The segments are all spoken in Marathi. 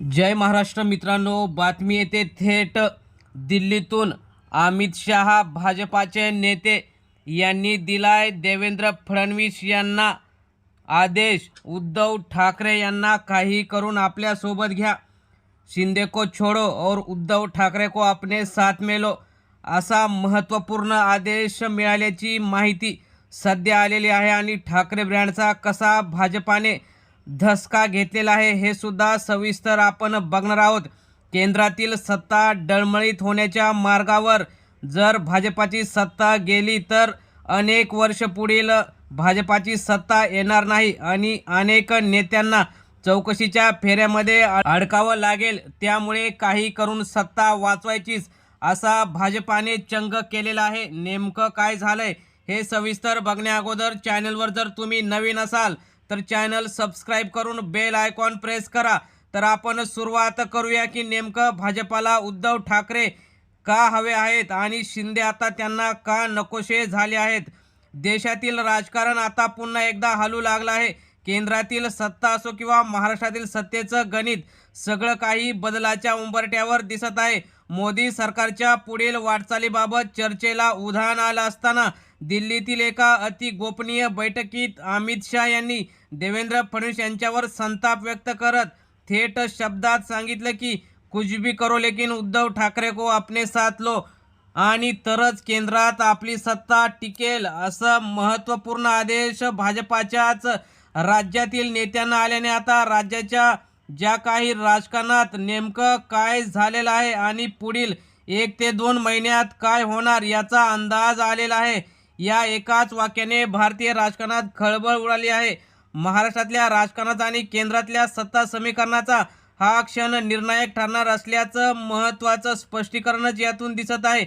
जय महाराष्ट्र मित्रांनो बातमी येते थेट दिल्लीतून. अमित शहा भाजपाचे नेते यांनी दिलाय देवेंद्र फडणवीस यांना आदेश. उद्धव ठाकरे यांना काही करून आपल्यासोबत घ्या. शिंदे को छोडो और उद्धव ठाकरे को अपने साथ मेलो. असा महत्त्वपूर्ण आदेश मिळाल्याची माहिती सध्या आलेली आहे आणि ठाकरे ब्रँडचा कसा भाजपाने धसका घेतलेला आहे हे सुद्धा सविस्तर आपण बघणार आहोत. केंद्रातील सत्ता डळमळीत होण्याच्या मार्गावर जर भाजपाची सत्ता गेली तर अनेक वर्ष पुढील भाजपाची सत्ता येणार नाही आणि अनेक नेत्यांना चौकशीच्या फेऱ्यामध्ये अडकावं लागेल. त्यामुळे काही करून सत्ता वाचवायचीच असा भाजपाने चंग केलेला आहे. नेमकं काय झालंय हे सविस्तर बघण्या अगोदर चॅनलवर जर तुम्ही नवीन असाल तर चॅनल सबस्क्राईब करून बेल आयकॉन प्रेस करा. तर आपण सुरुवात करूया की नेमकं भाजपाला उद्धव ठाकरे का हवे आहेत आणि शिंदे आता त्यांना का नकोशे झाले आहेत? देशातील राजकारण आता पुन्हा एकदा हलू लागलं आहे. केंद्रातील सत्ता असो किंवा महाराष्ट्रातील सत्तेचं गणित सगळं काही बदलाच्या उंबरट्यावर दिसत आहे. मोदी सरकारच्या पुढील वाटचालीबाबत चर्चेला उधाण आलं असताना दिल्लीतील एका अति गोपनीय बैठकीत अमित शहा यांनी देवेंद्र फडणवीस यांच्यावर संताप व्यक्त करत थेट शब्दात सांगितलं की कुछ भी करो लेकिन उद्धव ठाकरे को अपने साथ लो आणि तरच केंद्रात आपली सत्ता टिकेल असं महत्त्वपूर्ण आदेश भाजपाच्याच राज्यातील नेत्यांना आल्याने आता राज्याच्या ज्या काही राजकारणात नेमकं काय झालेलं आहे आणि पुढील एक ते दोन महिन्यात काय होणार याचा अंदाज आलेला आहे. या एकाच वाक्याने भारतीय राजकारणात खळबळ उडाली आहे. महाराष्ट्रातल्या राजकारणाचा आणि केंद्रातल्या सत्ता समीकरणाचा हा क्षण निर्णायक ठरणार असल्याचं महत्त्वाचं स्पष्टीकरणच यातून दिसत आहे.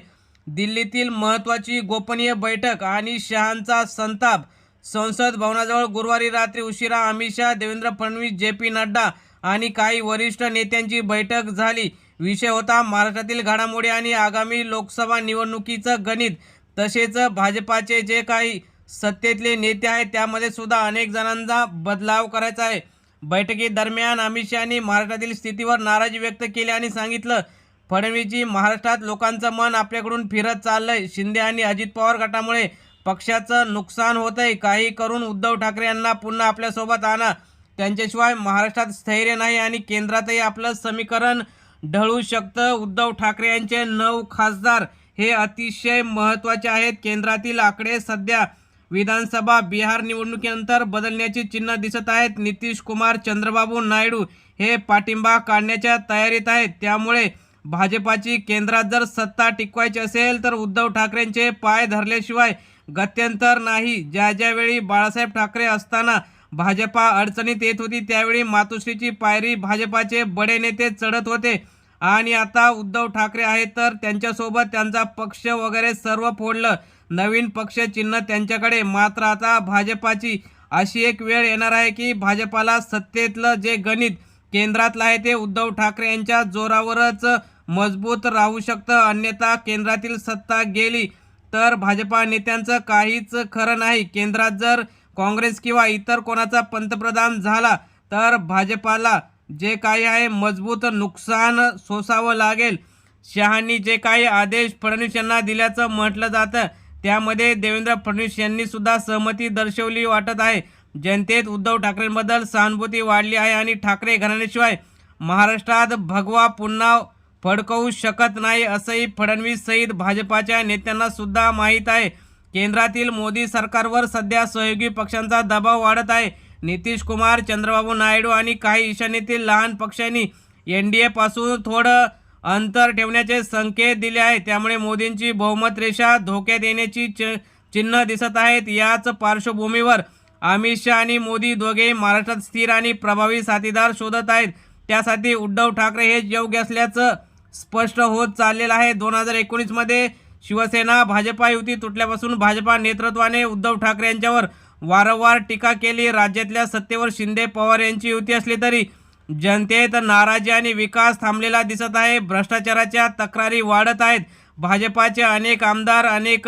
दिल्लीतील महत्त्वाची गोपनीय बैठक आणि शहांचा संताप. संसद भवनाजवळ गुरुवारी रात्री उशिरा अमित शहा देवेंद्र फडणवीस जे पी नड्डा आणि काही वरिष्ठ नेत्यांची बैठक झाली. विषय होता महाराष्ट्रातील घडामोडी आणि आगामी लोकसभा निवडणुकीचं गणित. तसेच भाजपाचे जे काही सत्तेतले नेते आहेत त्यामध्ये सुद्धा अनेक जणांचा बदलाव करायचा आहे. बैठकीदरम्यान अमित शहानी महाराष्ट्रातील स्थितीवर नाराजी व्यक्त केली आणि सांगितलं फडणवीसजी महाराष्ट्रात लोकांचं मन आपल्याकडून फिरत चाललंय. शिंदे आणि अजित पवार गटामुळे पक्षाचं नुकसान होतंय. काही करून उद्धव ठाकरे यांना पुन्हा आपल्यासोबत आणा. त्यांच्याशिवाय महाराष्ट्रात स्थैर्य नाही आणि केंद्रातही आपलं समीकरण ढळू शकतं. उद्धव ठाकरे यांचे नऊ खासदार हे अतिशय महत्त्वाचे आहेत. केंद्रातील आकडे सध्या विधानसभा बिहार निवडणुकीनंतर बदलण्याची चिन्ह दिसत आहेत. नितीश कुमार चंद्रबाबू नायडू हे पाठिंबा काढण्याच्या तयारीत आहेत. त्यामुळे भाजपाची केंद्रात जर सत्ता टिकवायची असेल तर उद्धव ठाकरेंचे पाय धरल्याशिवाय गत्यंतर नाही. ज्या ज्यावेळी बाळासाहेब ठाकरे असताना भाजपा अडचणीत येत होती त्यावेळी मातोश्रीची पायरी भाजपाचे बडे नेते चढत होते. आणि आता उद्धव ठाकरे आहेत तर त्यांच्यासोबत त्यांचा पक्ष वगैरे सर्व फोडलं. नवीन पक्ष चिन्ह त्यांच्याकडे. मात्र आता भाजपाची अशी एक वेळ येणार आहे की भाजपाला सत्तेतलं जे गणित केंद्रातलं आहे ते उद्धव ठाकरे यांच्या जोरावरच मजबूत राहू शकतं. अन्यथा केंद्रातील सत्ता गेली तर भाजपा नेत्यांचं काहीच खरं नाही. केंद्रात जर काँग्रेस किंवा इतर कोणाचा पंतप्रधान झाला तर भाजपाला जे काही आहे मजबूत नुकसान सोसावं लागेल. शहांनी जे काही आदेश फडणवीस यांना दिल्याचं म्हटलं जातं. त्यामध्ये देवेंद्र फडणवीस यांनी सुद्धा सहमती दर्शवली वाटत आहे. जनतेत उद्धव ठाकरेंबद्दल सहानुभूती वाढली आहे आणि ठाकरे घराण्याशिवाय महाराष्ट्रात भगवा पुन्हा फडकवू शकत नाही असंही फडणवीस सहित भाजपाच्या नेत्यांना सुद्धा माहीत आहे. केंद्रातील मोदी सरकारवर सध्या सहयोगी पक्षांचा दबाव वाढत आहे. नितीश कुमार चंद्रबाबू नायडू आणि काही ईशान्येतील लहान पक्षांनी एन डी एपासून थोडं अंतर ठेवण्याचे संकेत दिले आहेत. त्यामुळे मोदींची बहुमत रेषा धोक्यात येण्याची च चिन्ह दिसत आहेत. याच पार्श्वभूमीवर अमित शहा आणि मोदी दोघेही महाराष्ट्रात स्थिर आणि प्रभावी साथीदार शोधत आहेत. त्यासाठी उद्धव ठाकरे हे योग्य असल्याचं स्पष्ट होत चाललेलं आहे. दोन हजार एकोणीसमध्ये शिवसेना भाजपा युती तुटल्यापासून भाजपा नेतृत्वाने उद्धव ठाकरे यांच्यावर वारंवार टीका केली. राज्यातल्या सत्तेवर शिंदे पवार यांची युती असली तरी जनतेत नाराजी आणि विकास थांबलेला दिसत आहे. भ्रष्टाचाराच्या तक्रारी वाढत आहेत. भाजपाचे अनेक आमदार अनेक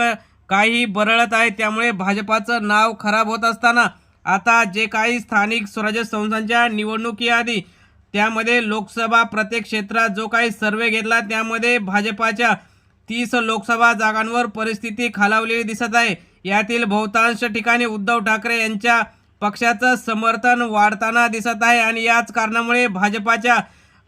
काही बरळत आहेत. त्यामुळे भाजपाचं नाव खराब होत असताना आता जे काही स्थानिक स्वराज्य संस्थांच्या निवडणुकीआधी त्यामध्ये लोकसभा प्रत्येक क्षेत्रात जो काही सर्वे घेतला त्यामध्ये भाजपाच्या तीस लोकसभा जागांवर परिस्थिती खालावलेली दिसत आहे. यातील बहुतांश ठिकाणी उद्धव ठाकरे यांच्या पक्षाचं समर्थन वाढताना दिसत आहे आणि याच कारणामुळे भाजपाच्या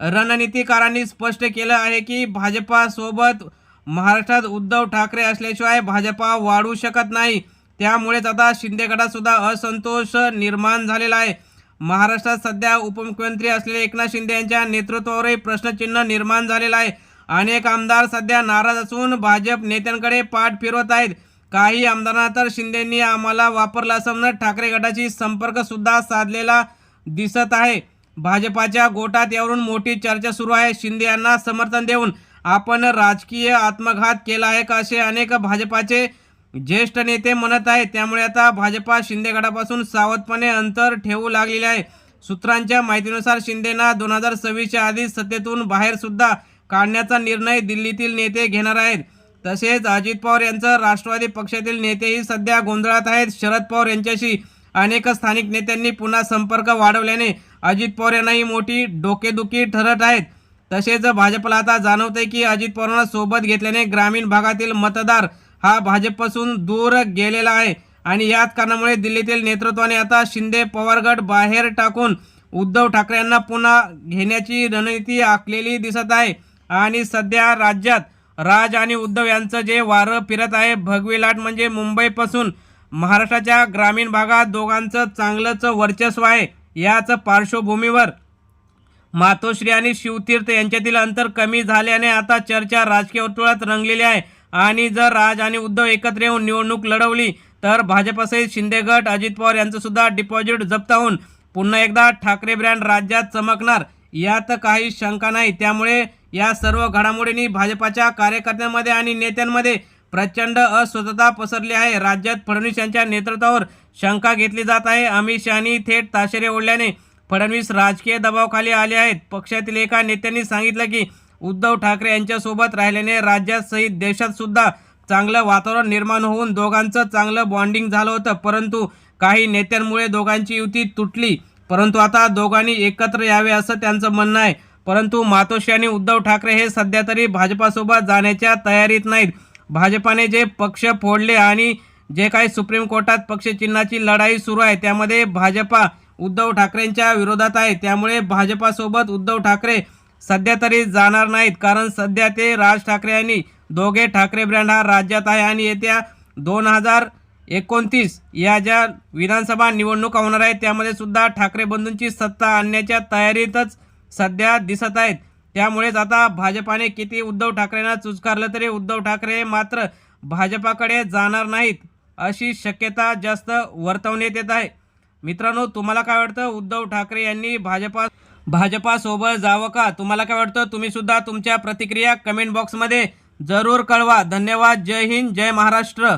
रणनीतिकारांनी स्पष्ट केलं आहे की भाजपासोबत महाराष्ट्रात उद्धव ठाकरे असल्याशिवाय भाजपा वाढू शकत नाही. त्यामुळेच आता शिंदे असंतोष निर्माण झालेला आहे. महाराष्ट्रात सध्या उपमुख्यमंत्री असलेले एकनाथ शिंदे यांच्या नेतृत्वावरही प्रश्नचिन्ह निर्माण झालेलं आहे. अनेक आमदार सध्या नाराज असून भाजप नेत्यांकडे पाठ फिरवत आहेत. काही आमदारांना तर शिंदेंनी आम्हाला वापरला असं ठाकरे गटाशी संपर्क सुद्धा साधलेला दिसत आहे. भाजपाच्या गोटात यावरून मोठी चर्चा सुरू आहे. शिंदे यांना समर्थन देऊन आपण राजकीय आत्मघात केला आहे का असे अनेक भाजपाचे ज्येष्ठ नेते म्हणत आहेत. त्यामुळे आता भाजपा शिंदे गटापासून सावधपणे अंतर ठेवू लागलेले आहे. सूत्रांच्या माहितीनुसार शिंदेना दोन हजार सव्वीसच्या आधी सत्तेतून बाहेरसुद्धा काढण्याचा निर्णय दिल्लीतील नेते घेणार आहेत. तसेच अजित पवार यांचं राष्ट्रवादी पक्षातील नेतेही सध्या गोंधळात आहेत. शरद पवार यांच्याशी अनेक स्थानिक नेत्यांनी पुन्हा संपर्क वाढवल्याने अजित पवार यांनाही मोठी डोकेदुखी ठरत आहेत. तसेच भाजपला आता जाणवते की अजित पवारांना सोबत घेतल्याने ग्रामीण भागातील मतदार हा भाजपपासून दूर गेलेला आहे. आणि याच कारणामुळे दिल्लीतील नेतृत्वाने आता शिंदे पवारगड बाहेर टाकून उद्धव ठाकरे यांना पुन्हा घेण्याची रणनीती आखलेली दिसत आहे. आणि सध्या राज्यात राज आणि उद्धव यांचं जे वारं फिरत आहे भगवी लाट म्हणजे मुंबईपासून महाराष्ट्राच्या ग्रामीण भागात दोघांचं चांगलंच वर्चस्व आहे. याच पार्श्वभूमीवर मातोश्री आणि शिवतीर्थ यांच्यातील अंतर कमी झाल्याने आता चर्चा राजकीय वर्तुळात रंगलेली आहे. आणि जर राज आणि उद्धव एकत्र येऊन निवडणूक लढवली तर भाजपसहित शिंदे गट अजित पवार यांचंसुद्धा डिपॉझिट जप्त होऊन पुन्हा एकदा ठाकरे ब्रँड राज्यात चमकणार. यात काही शंका नाही. त्यामुळे या सर्व घडामोडींनी भाजपाच्या कार्यकर्त्यांमध्ये आणि नेत्यांमध्ये प्रचंड अस्वस्थता पसरली आहे. राज्यात फडणवीस यांच्या नेतृत्वावर शंका घेतली जात आहे. अमित शहानी थेट ताशेरे ओढल्याने फडणवीस राजकीय दबावाखाली आले आहेत. पक्षातील एका नेत्यांनी सांगितलं की उद्धव ठाकरे यांच्यासोबत राहिल्याने राज्यात सहित देशातसुद्धा चांगलं वातावरण निर्माण होऊन दोघांचं चांगलं बॉन्डिंग झालं होतं. परंतु काही नेत्यांमुळे दोघांची युती तुटली. परंतु आता दोघांनी एकत्र यावे असं त्यांचं म्हणणं आहे. परंतु मातोश्री आणि उद्धव ठाकरे हे सध्या तरी भाजपासोबत जाण्याच्या तयारीत नाहीत. भाजपाने जे पक्ष फोडले आणि जे काही सुप्रीम कोर्टात पक्षचिन्हाची लढाई सुरू आहे त्यामध्ये भाजपा उद्धव ठाकरेंच्या विरोधात आहे. त्यामुळे भाजपासोबत उद्धव ठाकरे सध्या तरी जाणार नाहीत कारण सध्या ते राज ठाकरे यांनी दोघे ठाकरे ब्रँड हा राज्यात आहे आणि येत्या दोन हजार एकोणतीस या ज्या विधानसभा निवडणुका होणार आहेत त्यामध्ये सुद्धा ठाकरे बंधूंची सत्ता आणण्याच्या तयारीतच सध्या दिसत आहेत. त्यामुळेच आता भाजपाने किती उद्धव ठाकरेंना चुचकारलं तरी उद्धव ठाकरे मात्र भाजपाकडे जाणार नाहीत अशी शक्यता जास्त वर्तवण्यात येत आहे. मित्रांनो तुम्हाला काय वाटतं? उद्धव ठाकरे यांनी भाजपा भाजपासोबत जावं का? तुम्हाला काय वाटतं? तुम्हीसुद्धा तुमच्या प्रतिक्रिया कमेंट बॉक्समध्ये जरूर कळवा. धन्यवाद. जय हिंद. जय महाराष्ट्र.